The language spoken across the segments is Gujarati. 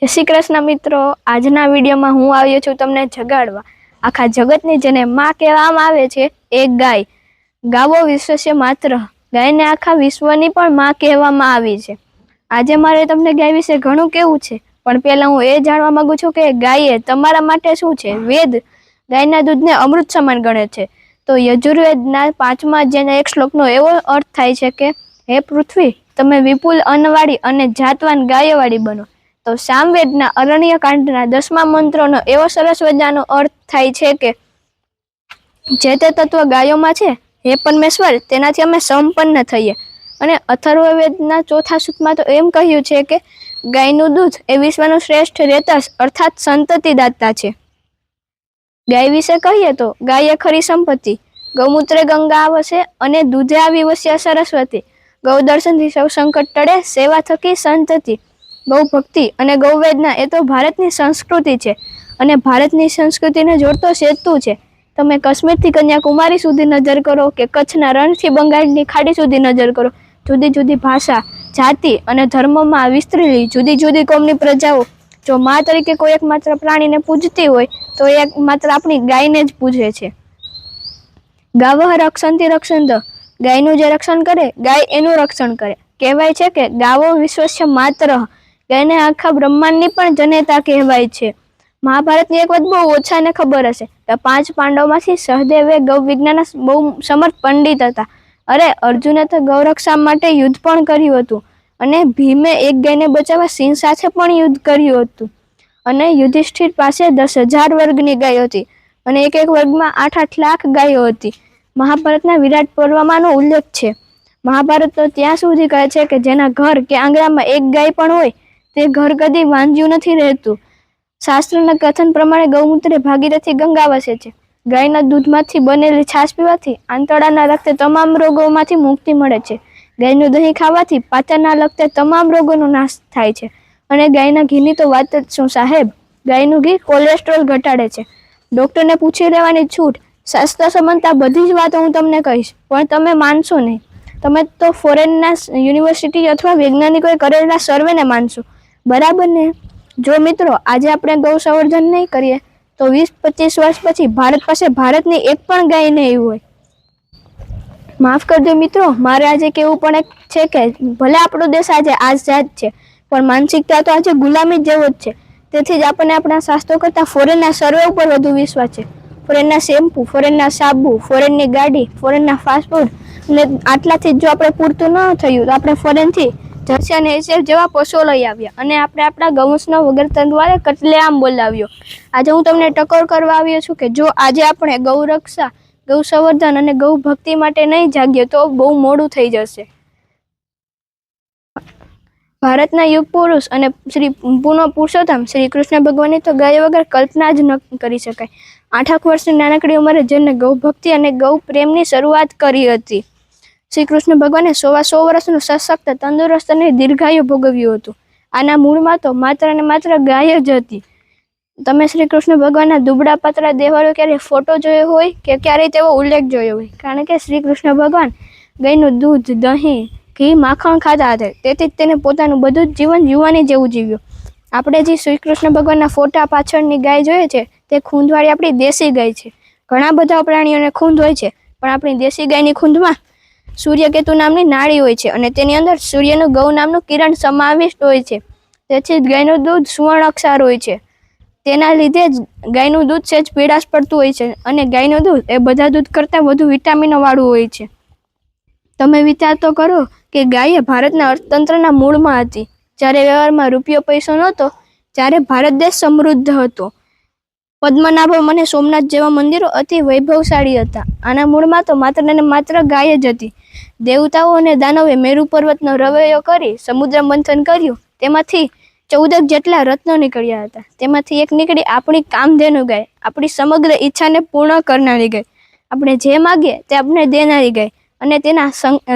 જય શ્રી કૃષ્ણ મિત્રો. આજના વિડીયોમાં હું આવ્યો છું તમને જગાડવા. આખા જગતની જેને માં કહેવામાં આવે છે, એ ગાય. ગાવો વિશ્વસ્ય માત્ર. ગાયને આખા વિશ્વની પણ માં કહેવામાં આવી છે. આજે મારે તમને ગાય વિશે ઘણું કેવું છે, પણ પહેલાં હું એ જાણવા માગું છું કે ગાયે તમારા માટે શું છે? વેદ. ગાયના દૂધને અમૃત સમાન ગણે છે. તો યજુર્વેદના પાંચમા જેના એક શ્લોકનો એવો અર્થ થાય છે કે, હે પૃથ્વી, તમે વિપુલ અન્નવાળી અને જાતવાન ગાયોવાળી બનો. તો સામવેદના અરણ્ય કાંડના દસમા મંત્રનો એવો સરસ મજાનો અર્થ થાય છે કે જે તે તત્વ ગાયોમાં છે, હે પરમેશ્વર, તેનાથી અમે સંપન્ન થઈએ. અને અથર્વવેદના ચોથા સૂત્રમાં તો એમ કહ્યું છે કે ગાયનું દૂધ એ વિશ્વનું શ્રેષ્ઠ રેતસ અર્થાત સંતતિદાતા છે. ગાય વિશે કહીએ તો ગાય એ ખરી સંપત્તિ. ગૌમૂત્રે ગંગા આવશે અને દૂધે આવી વસ્યા સરસ્વતી. ગૌ દર્શનથી સૌ સંકટ ટળે, સેવા થકી સંતતિ. ગૌ ભક્તિ અને ગૌવેદના એ તો ભારતની સંસ્કૃતિ છે. અને ભારતની સંસ્કૃતિને જોડતો સેતુ છે. તમે કાશ્મીરથી કન્યાકુમારી સુધી નજર કરો કે કચ્છના રણથી બંગાળની ખાડી સુધી નજર કરો. જુદી જુદી ભાષા, જાતિ અને ધર્મમાં વિસ્તરેલી જુદી જુદી કોમની પ્રજાઓ. જો મા તરીકે કોઈ એક માત્ર પ્રાણીને પૂજતી હોય, તો એ માત્ર આપણી ગાયને જ પૂજે છે. ગાવહ રક્ષંતી રક્ષંત ગાયનું જે રક્ષણ કરે, ગાય એનું રક્ષણ કરે. કહેવાય છે કે ગાવો વિશ્વસ્ય માત્ર. ગાયને આખા બ્રહ્માંડની પણ જનેતા કહેવાય છે. મહાભારતની એક વાત બહુ ઓછાને ખબર હશે. કે પાંચ પાંડવમાંથી સહદેવે ગૌ વિજ્ઞાનના બહુ સમર્થ પંડિત હતા. અરે, અર્જુને તો ગૌરક્ષા માટે યુદ્ધ પણ કર્યું હતું. અને ભીમે એક ગાયને બચાવવા સિંહ સાથે પણ યુદ્ધ કર્યું હતું. અને યુધિષ્ઠિર પાસે દસ હજાર વર્ગની ગાયો હતી. અને એક એક વર્ગમાં આઠ આઠ લાખ ગાયો હતી. મહાભારતના વિરાટ પર્વમાંનો ઉલ્લેખ છે. મહાભારત તો ત્યાં સુધી કહે છે કે જેના ઘર કે આંગણામાં એક ગાય પણ હોય તે ઘર કદી વાંજ્યું નથી રહેતું. શાસ્ત્રના કથન પ્રમાણે ગૌમૂત્રે ભાગીરથી ગંગા વસે છે. ગાયના દૂધમાંથી બનેલી છાશ પીવાથી આંતરડાના લગતે તમામ રોગોમાંથી મુક્તિ મળે છે. ગાયનું દહીં ખાવાથી પાચનના લગતે તમામ રોગોનો નાશ થાય છે. અને ગાયના ઘીની તો વાત જ શું, સાહેબ? ગાયનું ઘી કોલેસ્ટ્રોલ ઘટાડે છે. ડૉક્ટરને પૂછી લેવાની છૂટ, શાસ્ત્ર સંબંધતા બધી જ વાતો હું તમને કહીશ. પણ તમે માનશો નહીં. તમે તો ફોરેનના યુનિવર્સિટી અથવા વૈજ્ઞાનિકોએ કરેલા સર્વેને માનશો. બરાબર ને? જો મિત્રો, આજે આપણે ગૌ સંવર્ધન નહીં કરીએ, તો વીસ પચીસ વર્ષ પછી ભારત પાસે ભારતની એક પણ ગાય નહીં હોય. માફ કરજો મિત્રો, મારે આજે કેવું પણ છે કે, ભલે આપણો દેશ આજે આઝાદ છે, પણ માનસિકતા તો આજે ગુલામી જેવો જ છે. તેથી જ આપણને આપણા શાસ્ત્રો કરતાં ફોરેનના સર્વે ઉપર વધુ વિશ્વાસ છે. ફોરેનના શેમ્પૂ ફોરેનના સાબુ ફોરેનની ગાડી ફોરેનના ફાસ્ટફૂડ અને આટલાથી જો આપણે પૂરતું ન થયું, તો આપણે ફોરેનથી જર્સી અને એચએફ જેવા પશુઓ લઈ આવ્યા અને આપણે આપણા ગૌવંશનો વગર તંદવારે કટલેઆમ બોલાવ્યો. આજે હું તમને ટકોર કરવા આવ્યો છું કે જો આજે આપણે ગૌરક્ષા ગૌ સંવર્ધન અને ગૌ ભક્તિ માટે નહીં જાગીએ તો બહુ મોડું થઈ જશે. ભારતના યુગ પુરુષ અને શ્રી પુનઃ પુરુષોત્તમ શ્રી કૃષ્ણ ભગવાનની તો ગાય વગર કલ્પના જ ન કરી શકાય. આઠાક વર્ષની નાનકડી ઉંમરે જેને ગૌ ભક્તિ અને ગૌ પ્રેમની શરૂઆત કરી હતી. શ્રી કૃષ્ણ ભગવાને સોવા સો વર્ષનું સશક્ત, તંદુરસ્ત અને દીર્ઘાયુ ભોગવ્યું હતું. આના મૂળમાં તો માત્ર ને માત્ર ગાય જ હતી. તમે શ્રી કૃષ્ણ ભગવાનના દુબળા પાતળા દેવાળો ક્યારે ફોટો જોયો હોય કે ક્યારેય તેવો ઉલ્લેખ જોયો હોય? કારણ કે શ્રી કૃષ્ણ ભગવાન ગાયનું દૂધ, દહીં, ઘી, માખણ ખાતા હતા. તેથી જ તેને પોતાનું બધું જ જીવન યુવાની જેવું જીવ્યું. આપણે જે શ્રી કૃષ્ણ ભગવાનના ફોટા પાછળની ગાય જોઈએ છે, તે ખૂંદવાળી આપણી દેશી ગાય છે. ઘણા બધા પ્રાણીઓને ખૂંદ હોય છે, પણ આપણી દેશી ગાયની ખૂંદમાં સૂર્યકેતુ નામની નાળી હોય છે અને તેની અંદર સૂર્યનું ગૌ નામનું કિરણ સમાવિષ્ટ હોય છે. તેથી ગાયનું દૂધ સુવર્ણ અક્ષર હોય છે. તેના લીધે જ ગાયનું દૂધ સહેજ પીળાશ પડતું હોય છે અને ગાયનું દૂધ એ બધા દૂધ કરતાં વધુ વિટામિનો વાળું હોય છે. તમે વિચાર તો કરો કે ગાય ભારતના અર્થતંત્રના મૂળમાં હતી. જ્યારે વ્યવહારમાં રૂપિયો પૈસો નહોતો ત્યારે ભારત દેશ સમૃદ્ધ હતો. પદ્મનાભમ અને સોમનાથ જેવા મંદિરો અતિ વૈભવશાળી હતા. આના મૂળમાં તો માત્ર ને માત્ર ગાય જ હતી. દેવતાઓ અને દાનવે મેરુ પર્વતનો રવૈયો કરી સમુદ્ર મંથન કર્યું. તેમાંથી ચૌદક જેટલા રત્નો નીકળ્યા હતા. તેમાંથી એક નીકળી આપણી કામધેનુ ગાય. આપણી સમગ્ર ઈચ્છાને પૂર્ણ કરનારી ગઈ આપણે જે માગીએ તે આપણે દેનારી ગઈ અને તેના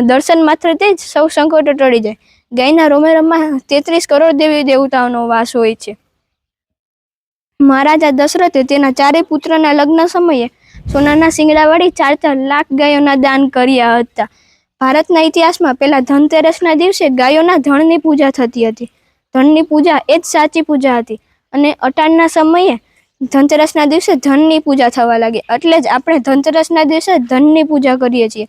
દર્શન માત્ર તે જ સૌ સંકટો ટળી જાય. ગાયના રોમેરમમાં તેત્રીસ કરોડ દેવી દેવતાઓનો વાસ હોય છે. મહારાજા દશરથે તેના ચારેય પુત્રના લગ્ન સમયે સોનાના શિંગડાવાળી ચાર ચાર લાખ ગાયોના દાન કર્યા હતા. ભારતના ઇતિહાસમાં પહેલા ધનતેરસના દિવસે ગાયોના ધણની પૂજા થતી હતી. ધનની પૂજા એ જ સાચી પૂજા હતી. અને અટાણના સમયે ધનતેરસના દિવસે ધનની પૂજા થવા લાગી. એટલે જ આપણે ધનતેરસના દિવસે ધનની પૂજા કરીએ છીએ.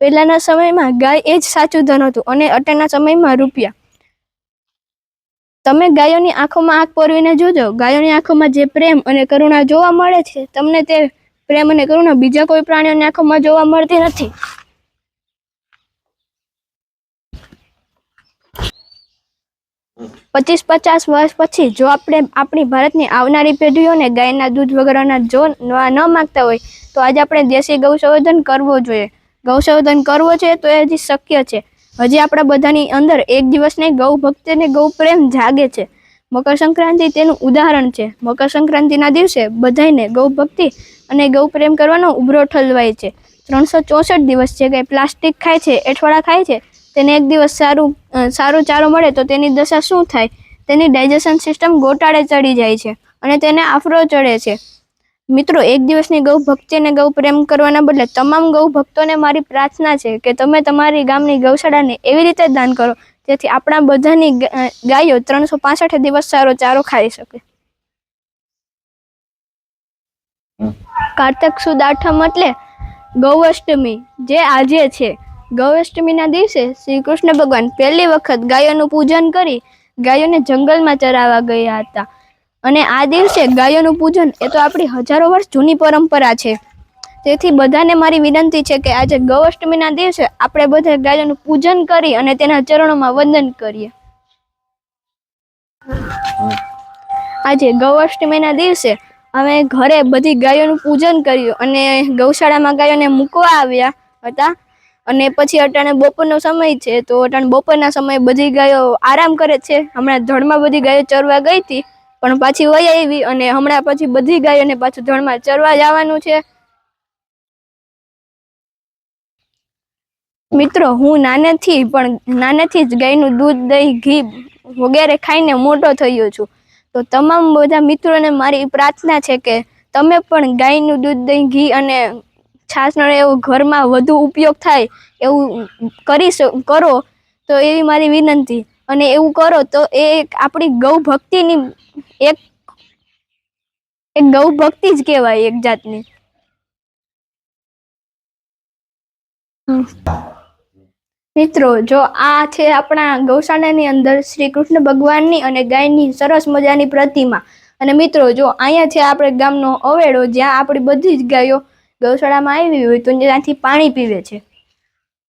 પહેલાંના સમયમાં ગાય એ જ સાચું ધન હતું અને અટાણના સમયમાં રૂપિયા. તમે ગાયોની આંખોમાં આંખ પરવીને જોજો. ગાયોની આંખોમાં જે પ્રેમ અને કરુણા જોવા મળે છે, તમને તે પ્રેમ અને કરુણા બીજા કોઈ પ્રાણીઓની આંખોમાં જોવા મળતી નથી. પચીસ પચાસ વર્ષ પછી જો આપણે આપણી ભારતની આવનારી પેઢીઓને ગાયના દૂધ વગેરેના જો ન માગતા હોય, તો આજે આપણે દેશી ગૌસંવર્ધન કરવો જોઈએ. ગૌસંવર્ધન કરવો છે તો એ હજી શક્ય છે. હજી આપણા બધાની અંદર એક દિવસ નહીં ગૌ ભક્તિ અને ગૌ પ્રેમ જાગે છે. મકર સંક્રાંતિ તેનું ઉદાહરણ છે. મકર સંક્રાંતિના દિવસે બધાયને ગૌ ભક્તિ અને ગૌ પ્રેમ કરવાનો ઉભરો ઠલવાય છે. ત્રણસો ચોસઠ દિવસ જે કંઈ પ્લાસ્ટિક ખાય છે, એઠવાડા ખાય છે તેને એક દિવસ સારું સારું ચારો મળે તો તેની દશા શું થાય? તેની ડાયજેશન સિસ્ટમ ગોટાળે ચડી જાય છે અને તેને આફરો ચડે છે. મિત્રો એક દિવસની ગૌ ભક્તિ અને ગૌ પ્રેમ કરવાના બદલે તમામ ગૌ ભક્તોને મારી પ્રાર્થના છે કે તમે તમારી ગામની ગૌશાળાને એવી રીતે દાન કરો જેથી આપણા બધાની ગાયો ત્રણસો પાસઠ દિવસ સારો ચારો ખાઈ શકે. કાર્તક સુદ આઠમ એટલે ગૌઅષ્ટમી જે આજે છે. ગૌઅષ્ટમીના દિવસે શ્રી કૃષ્ણ ભગવાન પહેલી વખત ગાયોનું પૂજન કરી ગાયોને જંગલમાં ચરાવવા ગયા હતા. અને આ દિવસે ગાયોનું પૂજન એ તો આપણી હજારો વર્ષ જૂની પરંપરા છે. તેથી બધાને મારી વિનંતી છે કે આજે ગૌષ્ટમીના દિવસે આપણે બધા ગાયોનું પૂજન કરી અને તેના ચરણોમાં વંદન કરીએ. આજે ગૌષ્ટમીના દિવસે અમે ઘરે બધી ગાયોનું પૂજન કર્યું અને ગૌશાળામાં ગાયોને મૂકવા આવ્યા હતા. અને પછી અટાણે બપોરનો સમય છે, તો અટાણે બપોરના સમયે બધી ગાયો આરામ કરે છે. હમણાં ધણમાં બધી ગાયો ચરવા ગઈ હતી, પણ પાછી વહી આવી અને હમણાં પછી બધી ગાયોને પાછું ધણમાં ચરવા જવાનું છે. મિત્રો, હું નાનેથી, પણ નાનેથી જ ગાયનું દૂધ, દહીં, ઘી વગેરે ખાઈને મોટો થયો છું. તો તમામ બધા મિત્રોને મારી પ્રાર્થના છે કે તમે પણ ગાયનું દૂધ, દહીં, ઘી અને છાશનો એવો ઘરમાં વધુ ઉપયોગ થાય એવું કરી કરો, તો એવી મારી વિનંતી. અને એવું કરો તો એ આપણી ગૌ ભક્તિની એક એક ગૌ ભક્તિ જ કહેવાય એક જાતની. મિત્રો, જો આ છે આપણા ગૌશાળાની અંદર શ્રી કૃષ્ણ ભગવાનની અને ગાયની સરસ મજાની પ્રતિમા. અને મિત્રો, જો અહીંયા છે આપણે ગામનો અવેડો જ્યાં આપણી બધી જ ગાયો ગૌશાળામાં આવી હોય તો ત્યાંથી પાણી પીવે છે.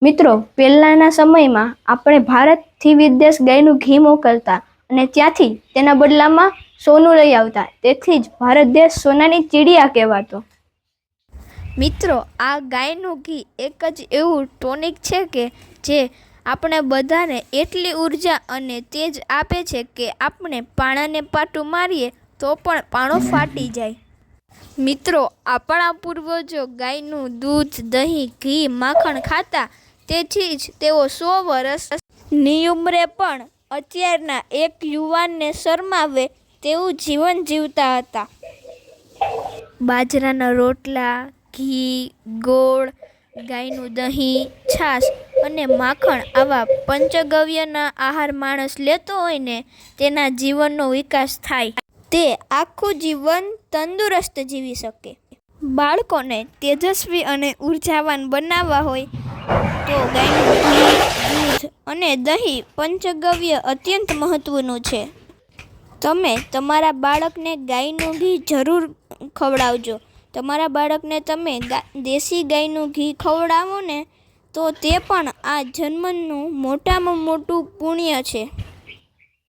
મિત્રો, પહેલાંના સમયમાં આપણે ભારતથી વિદેશ ગાયનું ઘી મોકલતા અને ત્યાંથી તેના બદલામાં સોનું લઈ આવતા. તેથી જ ભારત દેશ સોનાની ચીડિયા કહેવાતો. મિત્રો, આ ગાયનું ઘી એક જ એવું ટોનિક છે કે જે આપણે બધાને એટલી ઊર્જા અને તેજ આપે છે કે આપણે પાણાને પાટું મારીએ તો પણ પાણો ફાટી જાય. મિત્રો, આપણા પૂર્વજો ગાયનું દૂધ, દહીં, ઘી, માખણ ખાતા, તેથી જ તેઓ સો વર્ષની ઉંમરે પણ અત્યારના એક યુવાનને શરમાવે તેવું જીવન જીવતા હતા. બાજરાના રોટલા, ઘી, ગોળ, ગાયનું દહીં, છાશ અને માખણ આવા પંચગવ્યના આહાર માણસ લેતો હોય ને, તેના જીવનનો વિકાસ થાય. તે આખું જીવન તંદુરસ્ત જીવી શકે. બાળકોને તેજસ્વી અને ઉર્જાવાન બનાવવા હોય તો ગાયનું દૂધ અને દહીં પંચગવ્ય અત્યંત મહત્વનું છે. તમે તમારા બાળકને ગાયનું ઘી જરૂર ખવડાવજો. તમારા બાળકને તમે દેશી ગાયનું ઘી ખવડાવો ને તો તે પણ આ જન્મનું મોટામાં મોટું પુણ્ય છે.